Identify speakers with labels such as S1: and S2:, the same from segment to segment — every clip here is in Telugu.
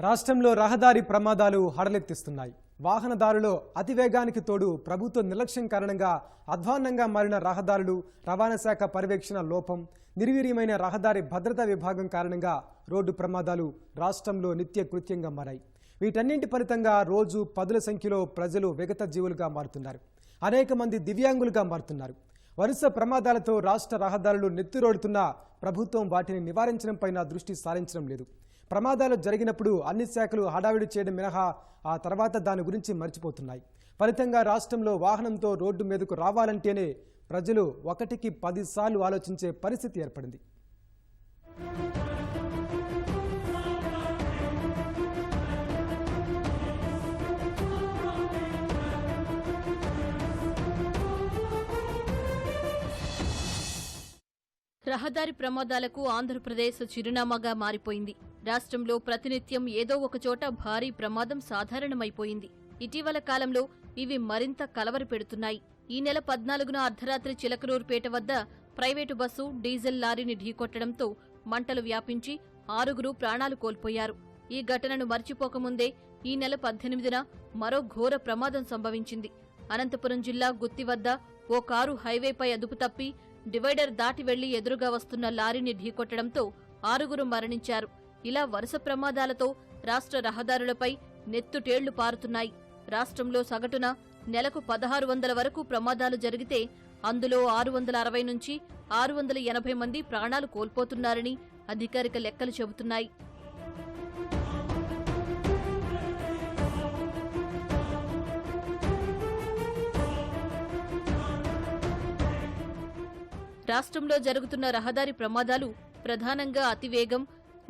S1: రాష్ట్రంలో రహదారి ప్రమాదాలు హడలెత్తిస్తున్నాయి. వాహనదారులో అతివేగానికి తోడు ప్రభుత్వ నిర్లక్ష్యం కారణంగా అధ్వాన్నంగా మారిన రహదారులు రవాణా శాఖ పర్యవేక్షణ లోపం నిర్వీర్యమైన రహదారి భద్రతా విభాగం కారణంగా రోడ్డు ప్రమాదాలు రాష్ట్రంలో నిత్య కృత్యంగా మారాయి. వీటన్నింటి ఫలితంగా రోజు పదుల సంఖ్యలో ప్రజలు విగత జీవులుగా మారుతున్నారు. అనేక మంది దివ్యాంగులుగా మారుతున్నారు. వరుస ప్రమాదాలతో రాష్ట్ర రహదారులు నెత్తురోడుతున్నా ప్రభుత్వం వాటిని నివారించడంపైన దృష్టి సారించడం లేదు. ప్రమాదాలు జరిగినప్పుడు అన్ని శాఖలు హడావిడి చేయడం మినహా ఆ తర్వాత దాని గురించి మర్చిపోతున్నాయి. ఫలితంగా రాష్ట్రంలో వాహనంతో రోడ్డు మీదకు రావాలంటేనే ప్రజలు ఒకటికి పదిసార్లు ఆలోచించే పరిస్థితి ఏర్పడింది.
S2: రహదారి ప్రమాదాలకు ఆంధ్రప్రదేశ్ చిరునామాగా మారిపోయింది. రాష్ట్రంలో ప్రతినిత్యం ఏదో ఒకచోట భారీ ప్రమాదం సాధారణమైపోయింది. ఇటీవల కాలంలో ఇవి మరింత కలవర పెడుతున్నాయి. ఈ నెల పద్నాలుగున అర్ధరాత్రి చిలకలూరుపేట వద్ద ప్రైవేటు బస్సు డీజిల్ లారీని ఢీకొట్టడంతో మంటలు వ్యాపించి ఆరుగురు ప్రాణాలు కోల్పోయారు. ఈ ఘటనను మర్చిపోకముందే ఈ నెల పద్దెనిమిదిన మరో ఘోర ప్రమాదం సంభవించింది. అనంతపురం జిల్లా గుత్తి వద్ద ఓ కారు హైవేపై అదుపు తప్పి డివైడర్ దాటి వెళ్ళి ఎదురుగా వస్తున్న లారీని ఢీకొట్టడంతో ఆరుగురు మరణించారు. ఇలా వరుస ప్రమాదాలతో రాష్ట్ర రహదారులపై నెత్తుటేళ్ళు పారుతున్నాయి. రాష్ట్రంలో సగటున నెలకు పదహారు వందల వరకు ప్రమాదాలు జరిగితే అందులో ఆరు వందల అరవై నుంచి ఆరు వందల ఎనభై మంది ప్రాణాలు కోల్పోతున్నారని అధికారిక లెక్కలు చెబుతున్నాయి. రాష్ట్రంలో జరుగుతున్న రహదారి ప్రమాదాలు ప్రధానంగా అతివేగం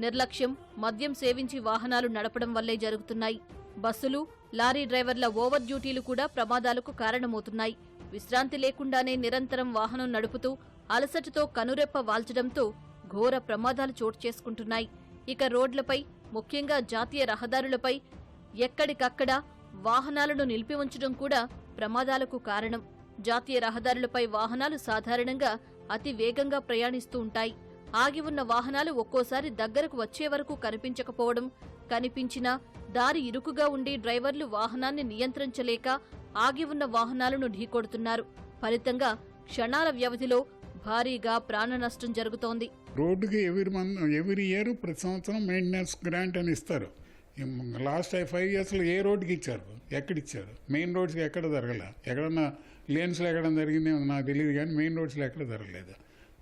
S2: నిర్లక్ష్యం మద్యం సేవించి వాహనాలు నడపడం వల్లే జరుగుతున్నాయి. బస్సులు లారీ డ్రైవర్ల ఓవర్ డ్యూటీలు కూడా ప్రమాదాలకు కారణమవుతున్నాయి. విశ్రాంతి లేకుండానే నిరంతరం వాహనం నడుపుతూ అలసటతో కనురెప్ప వాల్చడంతో ఘోర ప్రమాదాలు చోటు చేసుకుంటున్నాయి. ఇక రోడ్లపై ముఖ్యంగా జాతీయ రహదారులపై ఎక్కడికక్కడ వాహనాలను నిలిపి ఉంచడం కూడా ప్రమాదాలకు కారణం. జాతీయ రహదారులపై వాహనాలు సాధారణంగా అతి వేగంగా ప్రయాణిస్తూ ఉంటాయి. ఆగి ఉన్న వాహనాలు ఒక్కోసారి దగ్గరకు వచ్చే వరకు కనిపించకపోవడం కనిపించినా దారి ఇరుకుగా ఉండి డ్రైవర్లు వాహనాన్ని నియంత్రించలేక ఆగి ఉన్న వాహనాలను ఢీకొడుతున్నారు. ఫలితంగా క్షణాల వ్యవధిలో భారీగా ప్రాణ నష్టం జరుగుతోంది.
S3: రోడ్డుకి ఎవరి ఎవరి ఇయర్ ప్రతి సంవత్సరం మెయింటెనెన్స్ గ్రాంట్ అని ఇస్తారు. లాస్ట్ ఫైవ్ ఇయర్స్లో ఏ రోడ్డుకి ఇచ్చారు? ఎక్కడ ఇచ్చారు మెయిన్ రోడ్స్కి ఎక్కడ జరగల? ఎక్కడన్నా లేన్స్లో ఎక్కడం జరిగిందేమో నాకు తెలియదు కానీ మెయిన్ రోడ్స్లో ఎక్కడ జరగలేదు.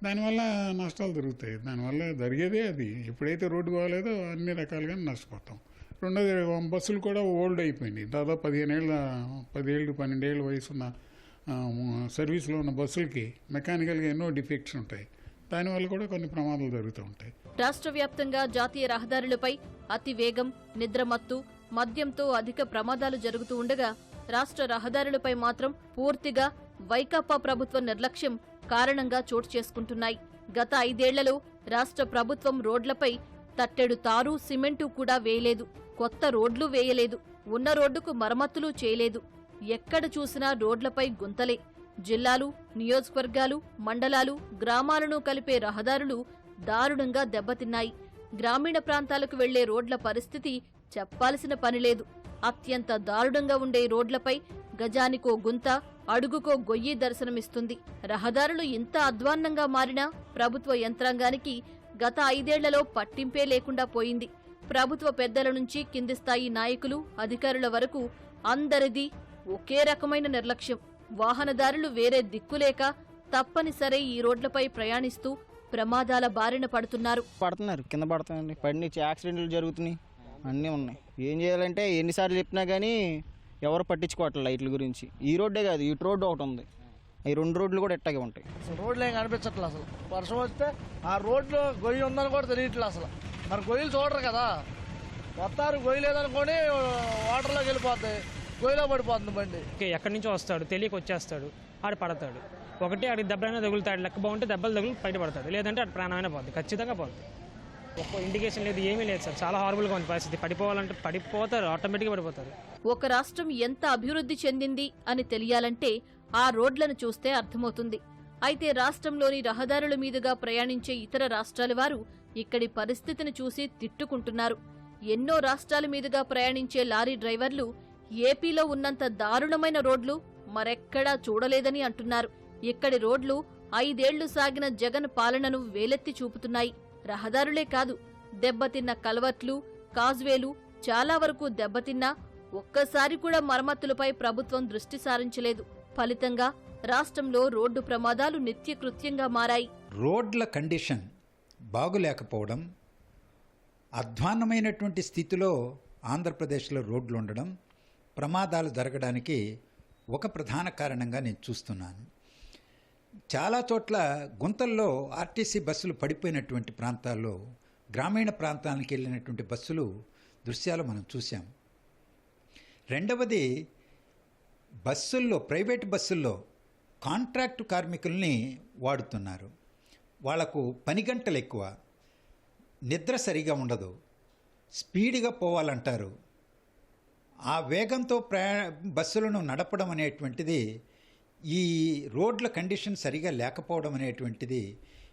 S3: దానివల్ల నష్టాలు జరుగుతాయి. దానివల్ల జరిగేదే అది. ఎప్పుడైతే రోడ్డు బాగాలేదో అన్ని రకాలుగా నష్టపోతాం. రెండోది బస్సులు కూడా ఓల్డ్ అయిపోయినాయి. దాదాపు పదిహేను ఏళ్ళ పదిహేళ్ళు పన్నెండేళ్ళ వయసున్న ఉన్న సర్వీస్లో ఉన్న బస్సులకి మెకానికల్గా ఎన్నో డిఫెక్ట్స్ ఉంటాయి. దానివల్ల కూడా కొన్ని ప్రమాదాలు జరుగుతూ ఉంటాయి.
S2: రాష్ట్ర వ్యాప్తంగా జాతీయ రహదారులపై అతి వేగం నిద్రమత్తు మద్యంతో అధిక ప్రమాదాలు జరుగుతూ ఉండగా రాష్ట్ర రహదారులపై మాత్రం పూర్తిగా వైకాపా ప్రభుత్వ నిర్లక్ష్యం కారణంగా చోటు చేసుకుంటున్నాయి. గత ఐదేళ్ళలో రాష్ట్ర ప్రభుత్వం రోడ్లపై తట్టెడు తారు సిమెంటు కూడా వేయలేదు. కొత్త రోడ్లు వేయలేదు. ఉన్న రోడ్డుకు మరమ్మతులు చేయలేదు. ఎక్కడ చూసినా రోడ్లపై గుంతలే. జిల్లాలు నియోజకవర్గాలు మండలాలు గ్రామాలను కలిపే రహదారులు దారుణంగా దెబ్బతిన్నాయి. గ్రామీణ ప్రాంతాలకు వెళ్ళే రోడ్ల పరిస్థితి చెప్పాల్సిన పనిలేదు అత్యంత దారుణంగా ఉండే రోడ్లపై గజానికో గుంత అడుగుకో గొయ్యి దర్శనమిస్తుంది. రహదారులు ఇంత అధ్వాన్నంగా మారినా ప్రభుత్వ యంత్రాంగానికి గత ఐదేళ్ళలో పట్టింపే లేకుండా పోయింది. ప్రభుత్వ పెద్దల నుంచి కింది స్థాయి నాయకులు అధికారుల వరకు అందరిది ఒకే రకమైన నిర్లక్ష్యం. వాహనదారులు వేరే దిక్కులేక తప్పనిసరి ఈ రోడ్లపై ప్రయాణిస్తూ ప్రమాదాల బారిన పడుతున్నారు.
S4: పడుతున్నారు. కింద పడుతున్నాయి పడిన యాక్సిడెంట్లు జరుగుతున్నాయి. అన్నీ ఉన్నాయి. ఏం చేయాలంటే ఎన్నిసార్లు చెప్పినా కానీ ఎవరు పట్టించుకోవట్లేదు లైట్ల గురించి. ఈ రోడ్డే కాదు ఇటు రోడ్డు ఒకటి ఉంది. ఈ రెండు రోడ్లు కూడా ఎట్టాగే ఉంటాయి.
S5: అసలు రోడ్లు ఏం కనిపించట్లేదు అసలు. వర్షం వస్తే ఆ రోడ్లో గొయ్యి ఉందని కూడా తెలియట్లేదు అసలు. మరి గొయ్యలు చూడరు కదా. వస్తారు గొయ్యి లేదనుకొని వాటర్లోకి వెళ్ళిపోతాయి. గొయ్యిలో పడిపోతుంది బండి.
S6: ఎక్కడి నుంచో వస్తాడు తెలియక వచ్చేస్తాడు ఆడు పడతాడు. ఒకటి ఆడికి దెబ్బలైనా తగులుతాడు లెక్క బాగుంటే దెబ్బలు తగులు బయట పడతాడు. లేదంటే ఆడు ప్రాణమైనా పోద్ది ఖచ్చితంగా పోద్ది. ఒక్క ఇండికేషన్ లేదు ఏమీ లేదు సార్. చాలా హార్బుల్గా ఉంది పరిస్థితి. పడిపోవాలంటే పడిపోతారు ఆటోమేటిక్గా పడిపోతారు.
S2: ఒక రాష్ట్రం ఎంత అభివృద్ధి చెందింది అని తెలియాలంటే ఆ రోడ్లను చూస్తే అర్థమవుతుంది. అయితే రాష్ట్రంలోని రహదారుల మీదుగా ప్రయాణించే ఇతర రాష్ట్రాల వారు ఇక్కడి పరిస్థితిని చూసి తిట్టుకుంటున్నారు. ఎన్నో రాష్ట్రాల మీదుగా ప్రయాణించే లారీ డ్రైవర్లు ఏపీలో ఉన్నంత దారుణమైన రోడ్లు మరెక్కడా చూడలేదని అంటున్నారు. ఇక్కడి రోడ్లు ఐదేళ్ళు సాగిన జగన్ పాలనను వేలెత్తి చూపుతున్నాయి. రహదారులే కాదు దెబ్బతిన్న కల్వర్ట్లు కాజ్వేలు చాలా వరకు దెబ్బతిన్నా ఒక్కసారి కూడా మరమ్మతులపై ప్రభుత్వం దృష్టి సారించలేదు. ఫలితంగా రాష్ట్రంలో రోడ్డు ప్రమాదాలు నిత్యకృత్యంగా మారాయి.
S7: రోడ్ల కండిషన్ బాగులేకపోవడం అధ్వాన్నమైనటువంటి స్థితిలో ఆంధ్రప్రదేశ్లో రోడ్లు ఉండడం ప్రమాదాలు జరగడానికి ఒక ప్రధాన కారణంగా నేను చూస్తున్నాను. చాలా చోట్ల గుంతల్లో ఆర్టీసీ బస్సులు పడిపోయినటువంటి ప్రాంతాల్లో గ్రామీణ ప్రాంతానికి వెళ్ళినటువంటి బస్సులు దృశ్యాలు మనం చూసాం రెండవది బస్సుల్లో ప్రైవేట్ బస్సుల్లో కాంట్రాక్టు కార్మికుల్ని వాడుతున్నారు. వాళ్ళకు పని గంటలు ఎక్కువ నిద్ర సరిగా ఉండదు స్పీడ్గా పోవాలంటారు. ఆ వేగంతో ప్రయా బస్సులను నడపడం అనేటువంటిది ఈ రోడ్ల కండిషన్ సరిగా లేకపోవడం అనేటువంటిది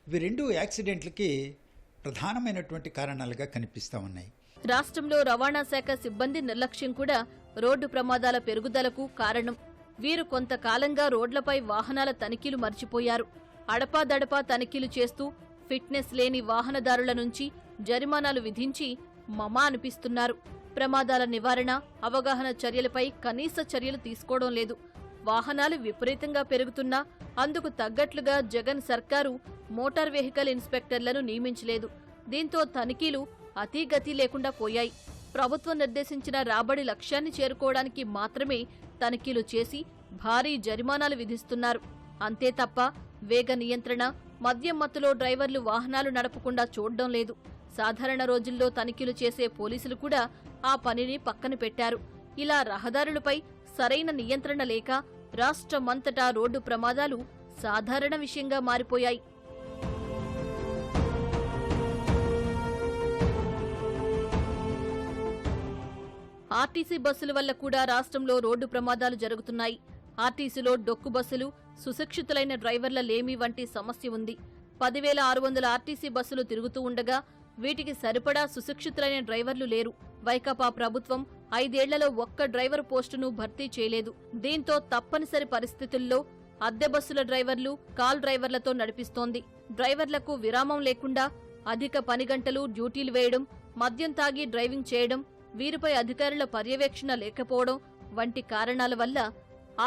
S7: ఇవి రెండు యాక్సిడెంట్లకి ప్రధానమైనటువంటి కారణాలుగా కనిపిస్తూ ఉన్నాయి.
S2: రాష్ట్రంలో రవాణా శాఖ సిబ్బంది నిర్లక్ష్యం కూడా రోడ్డు ప్రమాదాల పెరుగుదలకు కారణం. వీరు కొంతకాలంగా రోడ్లపై వాహనాల తనిఖీలు మర్చిపోయారు. అడపాదడపా తనిఖీలు చేస్తూ ఫిట్నెస్ లేని వాహనదారుల నుంచి జరిమానాలు విధించి మమా అనిపిస్తున్నారు. ప్రమాదాల నివారణ అవగాహన చర్యలపై కనీస చర్యలు తీసుకోవడం లేదు. వాహనాలు విపరీతంగా పెరుగుతున్నా అందుకు తగ్గట్లుగా జగన్ సర్కారు మోటార్ వెహికల్ ఇన్స్పెక్టర్లను నియమించలేదు. దీంతో తనిఖీలు అతీగతి లేకుండా పోయాయి. ప్రభుత్వం నిర్దేశించిన రాబడి లక్ష్యాన్ని చేరుకోవడానికి మాత్రమే తనిఖీలు చేసి భారీ జరిమానాలు విధిస్తున్నారు. అంతే తప్ప వేగ నియంత్రణ మద్యం మత్తులో డ్రైవర్లు వాహనాలు నడపకుండా చూడడం లేదు. సాధారణ రోజుల్లో తనిఖీలు చేసే పోలీసులు కూడా ఆ పనిని పక్కన పెట్టారు. ఇలా రహదారులపై సరైన నియంత్రణ లేక రాష్ట్రమంతటా రోడ్డు ప్రమాదాలు సాధారణ విషయంగా మారిపోయాయి. ఆర్టీసీ బస్సుల వల్ల కూడా రాష్ట్రంలో రోడ్డు ప్రమాదాలు జరుగుతున్నాయి. ఆర్టీసీలో డొక్కు బస్సులు సుశిక్షితులైన డ్రైవర్ల లేమి వంటి సమస్య ఉంది. పదివేల ఆరు వందల ఆర్టీసీ బస్సులు తిరుగుతూ ఉండగా వీటికి సరిపడా సుశిక్షితులైన డ్రైవర్లు లేరు. వైకాపా ప్రభుత్వం ఐదేళ్ళలో ఒక్క డ్రైవర్ పోస్టును భర్తీ చేయలేదు. దీంతో తప్పనిసరి పరిస్థితుల్లో అద్దె బస్సుల డ్రైవర్లు కాల్ డ్రైవర్లతో నడిపిస్తోంది. డ్రైవర్లకు విరామం లేకుండా అధిక పని గంటలు డ్యూటీలు వేయడం మద్యం తాగి డ్రైవింగ్ చేయడం వీరిపై అధికారుల పర్యవేక్షణ లేకపోవడం వంటి కారణాల వల్ల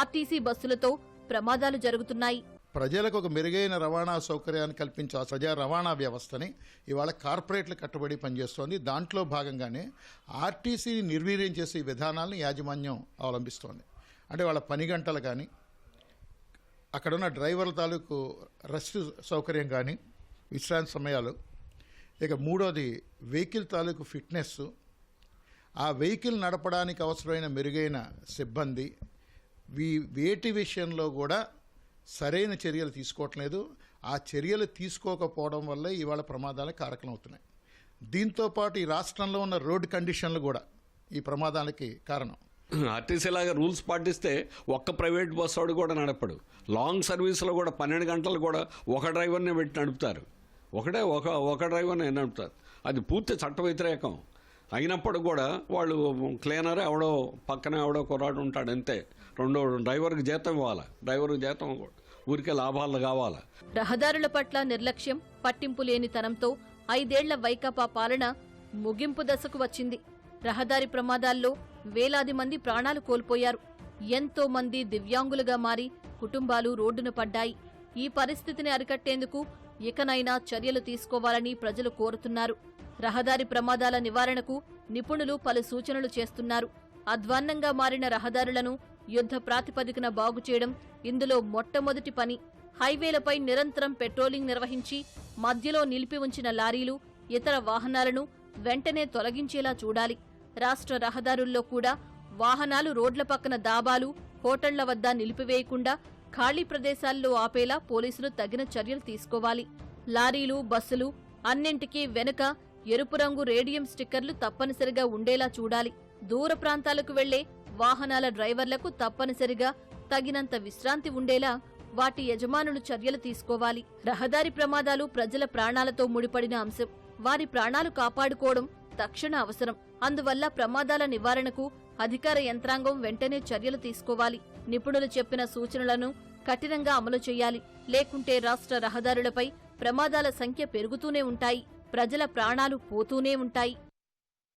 S2: ఆర్టీసీ బస్సులతో ప్రమాదాలు జరుగుతున్నాయి.
S8: ప్రజలకు ఒక మెరుగైన రవాణా సౌకర్యాన్ని కల్పించే ఆ ప్రజా రవాణా వ్యవస్థని ఇవాళ కార్పొరేట్లు కట్టుబడి పనిచేస్తోంది. దాంట్లో భాగంగానే ఆర్టీసీని నిర్వీర్యం చేసే విధానాలను యాజమాన్యం అవలంబిస్తోంది. అంటే వాళ్ళ పని గంటలు కానీ అక్కడున్న డ్రైవర్ల తాలూకు రెస్ట్ సౌకర్యం కానీ విశ్రాంతి సమయాలు ఇక మూడోది వెహికల్ తాలూకు ఫిట్నెస్. ఆ వెహికల్ నడపడానికి అవసరమైన మెరుగైన సిబ్బంది వీ వేటి విషయంలో కూడా సరైన చర్యలు తీసుకోవట్లేదు. ఆ చర్యలు తీసుకోకపోవడం వల్లే ఇవాళ ప్రమాదాలకు కారకం అవుతున్నాయి దీంతో పాటు ఈ రాష్ట్రంలో ఉన్న రోడ్డు కండిషన్లు కూడా ఈ ప్రమాదాలకి కారణం.
S9: ఆర్టీసీ లాగా రూల్స్ పాటిస్తే ఒక్క ప్రైవేట్ బస్సు వాడు కూడా నడపడు. లాంగ్ సర్వీస్లో కూడా పన్నెండు గంటలు కూడా ఒక డ్రైవర్నే పెట్టి నడుపుతారు. ఒకటే ఒక ఒక డ్రైవర్ని నడుపుతారు. అది పూర్తి చట్ట వ్యతిరేకం. అయినప్పుడు కూడా వాళ్ళు క్లీనర్ ఎవడో పక్కన ఎవడో కుర్రాడు ఉంటాడు అంతే. రెండో డ్రైవర్కి జీతం ఇవ్వాలి? డ్రైవర్కి జీతం ఊరికే లాభాలు కావాలి?
S2: రహదారుల పట్ల నిర్లక్ష్యం పట్టింపు లేనితనంతో ఐదేళ్ళ వైకాపా పాలన ముగింపు దశకు వచ్చింది. రహదారి ప్రమాదాల్లో వేలాది మంది ప్రాణాలు కోల్పోయారు. ఎంతో మంది దివ్యాంగులుగా మారి కుటుంబాలు రోడ్డున పడ్డాయి. ఈ పరిస్థితిని అరికట్టేందుకు ఇకనైనా చర్యలు తీసుకోవాలని ప్రజలు కోరుతున్నారు. రహదారి ప్రమాదాల నివారణకు నిపుణులు పలు సూచనలు చేస్తున్నారు. అధ్వాన్నంగా మారిన రహదారులను యుద్ధ ప్రాతిపదికన బాగు చేయడం ఇందులో మొట్టమొదటి పని. హైవేలపై నిరంతరం పెట్రోలింగ్ నిర్వహించి మధ్యలో నిలిపి ఉంచిన లారీలు ఇతర వాహనాలను వెంటనే తొలగించేలా చూడాలి. రాష్ట్ర రహదారుల్లో కూడా వాహనాలు రోడ్ల పక్కన దాబాలు హోటళ్ళ వద్ద నిలిపివేయకుండా ఖాళీ ప్రదేశాల్లో ఆపేలా పోలీసులు తగిన చర్యలు తీసుకోవాలి. లారీలు బస్సులు అన్నింటికీ వెనుక ఎరుపు రంగు రేడియం స్టిక్కర్లు తప్పనిసరిగా ఉండేలా చూడాలి. దూర ప్రాంతాలకు వెళ్ళే వాహనాల డ్రైవర్లకు తప్పనిసరిగా తగినంత విశ్రాంతి ఉండేలా వాటి యజమానులు చర్యలు తీసుకోవాలి. రహదారి ప్రమాదాలు ప్రజల ప్రాణాలతో ముడిపడిన అంశం. వారి ప్రాణాలు కాపాడుకోవడం తక్షణ అవసరం. అందువల్ల ప్రమాదాల నివారణకు అధికార యంత్రాంగం వెంటనే చర్యలు తీసుకోవాలి. నిపుణులు చెప్పిన సూచనలను కఠినంగా అమలు చేయాలి. లేకుంటే రాష్ట్ర రహదారులపై ప్రమాదాల సంఖ్య పెరుగుతూనే ఉంటాయి. ప్రజల ప్రాణాలు పోతూనే ఉంటాయి.